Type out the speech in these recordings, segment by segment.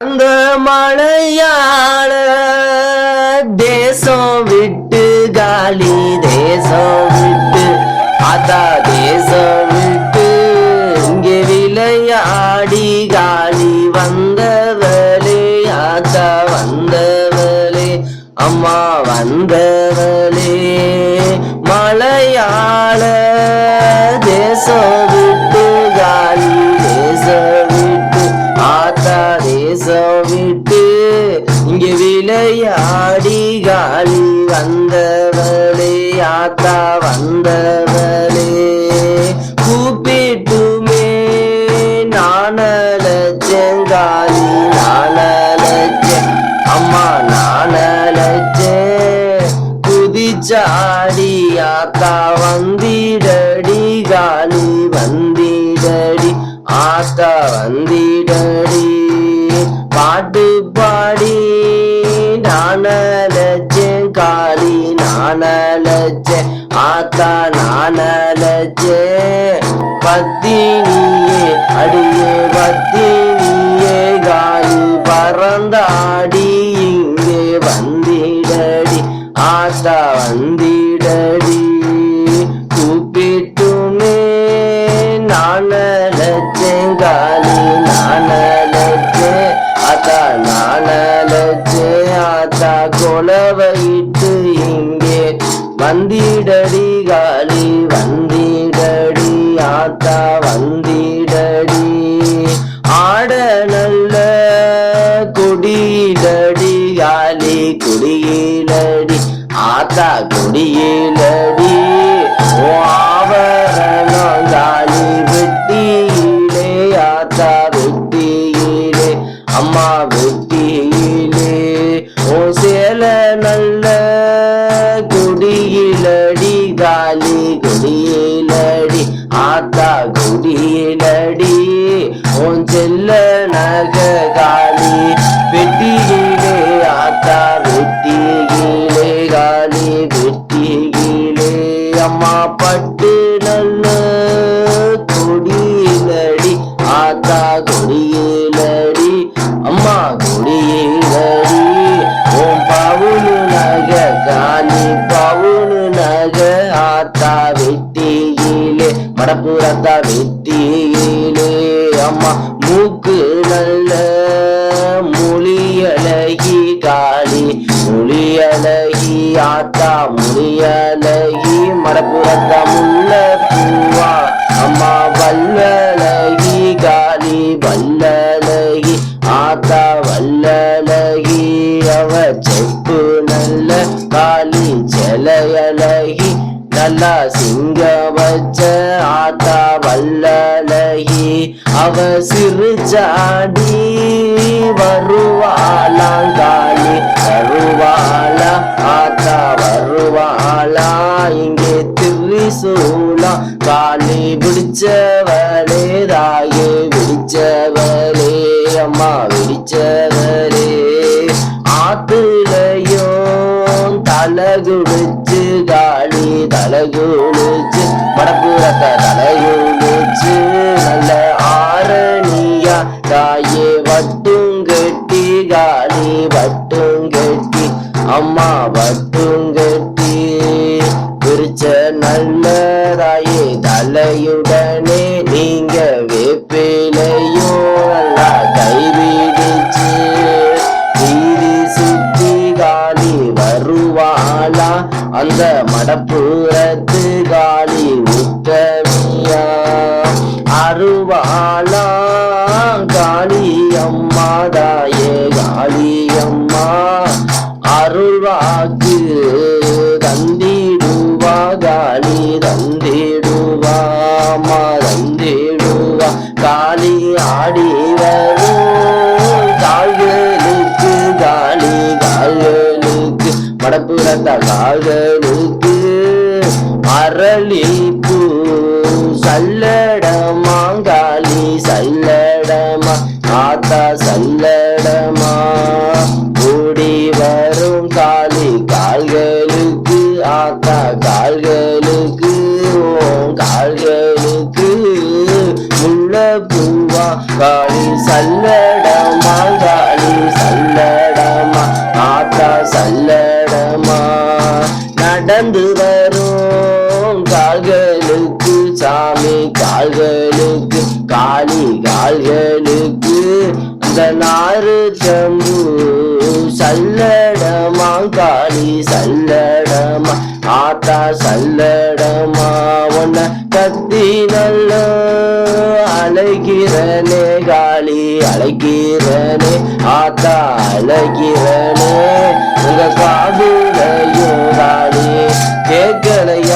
அந்த மழையாள தேசம் விட்டு காலி தேசம் விட்டு அதா தேசம் விட்டு இங்கே விளையாடி காலி வந்தவளே ஆத்தா வந்தவளே அம்மா வந்தவளே. மழையாள தேசம் தாத்தா வந்தவளே கூப்பிட்டுமே நானலச்சேன் காலி நானலச்சேன் அம்மா நானலச்சேன் குதிச்சாடி ஆத்தா வந்திடடி காலி வந்திடடி ஆத்தா வந்திடடி. நானலச்சேன் ஆத்தா நானலச்சேன் பத்தினியே காலி குடியிலடி ஆத்தா குடியிலடி. ஓ ஆவரணம் காலி வெட்டியிலே ஆத்தா வெட்டியிலே அம்மா வெட்டியிலே. ஓ சேல நல்ல குடியிலடி காலி குடியிலடி ஆத்தா குடியிலடி. உன் செல்ல நக காலி வெட்டியிலே வெட்டியிலே காலி அம்மா பட்டு நல்ல கொடியிலடி ஆத்தா கொடியிலடி அம்மா கொடியிலடி. ஓம் பவுனு நக காலி பவுனு நக ஆத்தா வெட்டியிலே மடப்புறத்தா மொழியழகி மடப்புறத்தா பூவா அம்மா வல்லழகி காளி வல்லழகி ஆத்தா வல்லழகி அவ செப்பு நல்ல காளி செலையழகி நல்லா சிங்க வச்ச ஆத்தா வல்லலகி அவ சிறுச்சாடி வருவாளாங்காளி வருவாளா ஆத்தா வருவாளா இங்கே திரிசூலா காலி பிடிச்சவளே தாயே பிடிச்சவளே அம்மா பிடிச்சவளே ஆத்துலையும் தலகுடிச்சு காலி தலகுடிச்சு மடப்புறத்த தலையுடிச்சு நல்ல ஆரணியா. தாயே வட்டும் கட்டி காலி வட்டும் கட்டி அம்மா வட்டும் கட்டி பிரிச்ச நல்லதாயே தலையுடனே நீங்க வேப்பிலையோ நல்லா கைவிடுச்சு வீதி சுத்தி காலி வருவாளா? அந்த மடப்புறத்து காலி உத்தமியா அருவாளா காளி நடந்து வரும். கால்களுக்கு சாமி கால்களுக்கு காளி கால்களுக்கு அந்த நாறு தம்பு சல்லடமா காளி சல்லடமா ஆத்தா சல்லடமா உன்ன கத்தி நல்ல அழைக்கிறனே காளி அழைக்கிறனே ஆத்தா அழைக்கிறனே. உங்க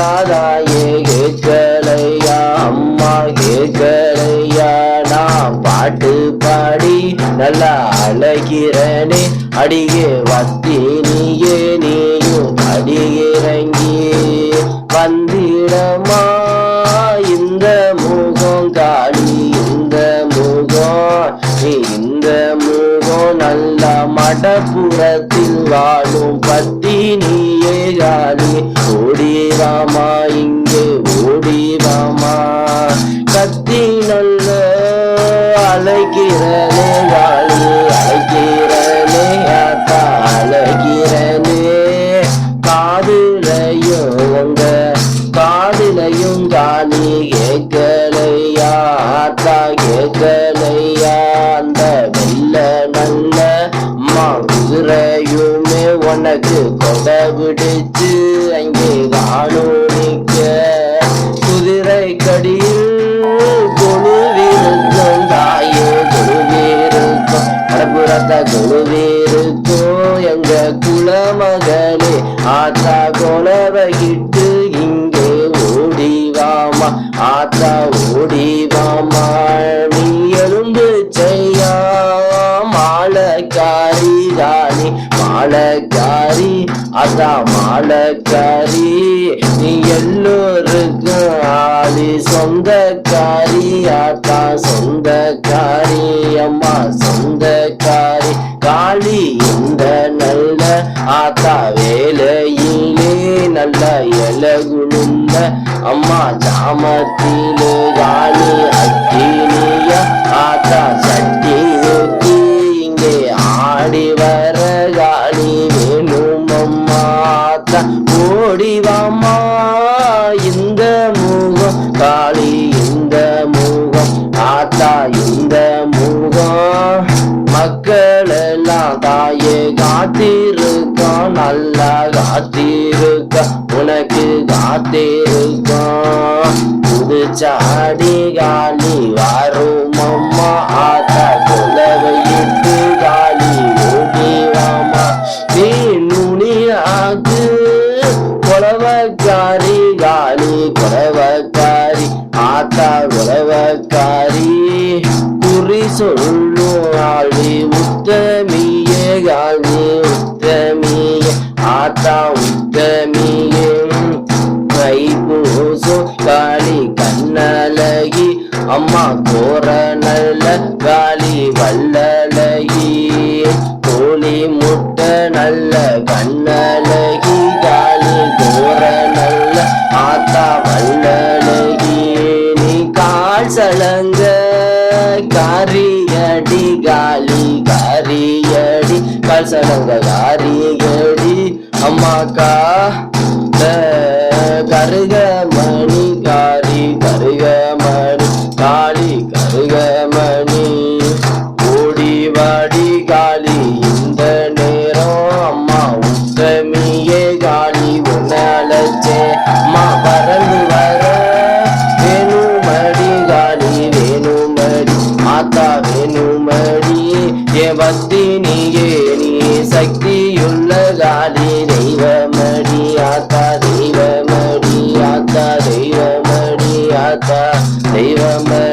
கேட்கலையா கேட்கலையா அம்மா கேட்கலையா நான் பாட்டு பாடி நல்லா அழகிறனே. அடியே வத்தி நீயே நீயும் அடியிறங்கி வந்திடமா. இந்த முகம் காளி இந்த முகம் இந்த முகம் நல்ல மடப்புறத்தில் வாழும் பத்தினியே காளி. ஓடி காளி இங்கு ஓடி ஓடிவாமா? கத்தி நல்ல அழைக்கிறனே காளி அழைக்கிறனே ஆத்தா அழைக்கிறனே. காதுலையும் உங்க காதுலையும் காணி கேட்கலையா? ஆத்தா கேட்கலையா? அந்த வெள்ள நல்ல அம்மா குதிரையுமே உனக்கு கொடை பிடிச்சு அங்கே காணும் குதிரை கடியில் கொழுவிருக்கும் தாயே கொழுவிருக்கும் கடப்புறத்த கொழுவிருக்கும் எங்க குலமகளே ஆத்தா கொலவகிட்டு இங்கே ஓடிவாமா ஆத்தா ஓடிவாமா நீ செய்யா மாலக்காரி ராணி மாலக்காரி அதான் மாலக்காரி சொந்த சொந்தக்காரி ஆத்தா காரி அம்மா சொந்த காரி காளி இந்த நல்ல ஆத்தா வேலையிலே நல்ல இலகுழுந்த அம்மா ஜாமத்திலே காளி அக்கினிய ஆத்தா தாயே காத்திருக்கான் நல்லா காத்திருக்க. உனக்கு காத்திருக்கான் புதுச்சாடி காலி வரும் அம்மா. ஆத்தா குலவையிட்டு காலி ஓடிவாமா நீ நுனியாக்கு குலவக்காரி காலி குலவக்காரி ஆத்தா குலவக்காரி குறி சொல்லும் ஆளி உத்தமியே நீ உத்தமியே ஆத்தா உத்தமியே கைபூசோ காளி கண்ணலகி அம்மா கோர நல்ல காளி வல்லலகி கோழி முட்டை நல்ல கண்ணலகி காளி கோர நல்ல ஆத்தா வல்லலகி நீ கால் சலங்க காரியடி கால் சலங்க காரியடி அம்மாக்கா. நீயே நீ சக்தியுள்ள காளி தெய்வமடி ஆத்தா தெய்வமடி ஆத்தா தெய்வமடி ஆத்தா தெய்வமடி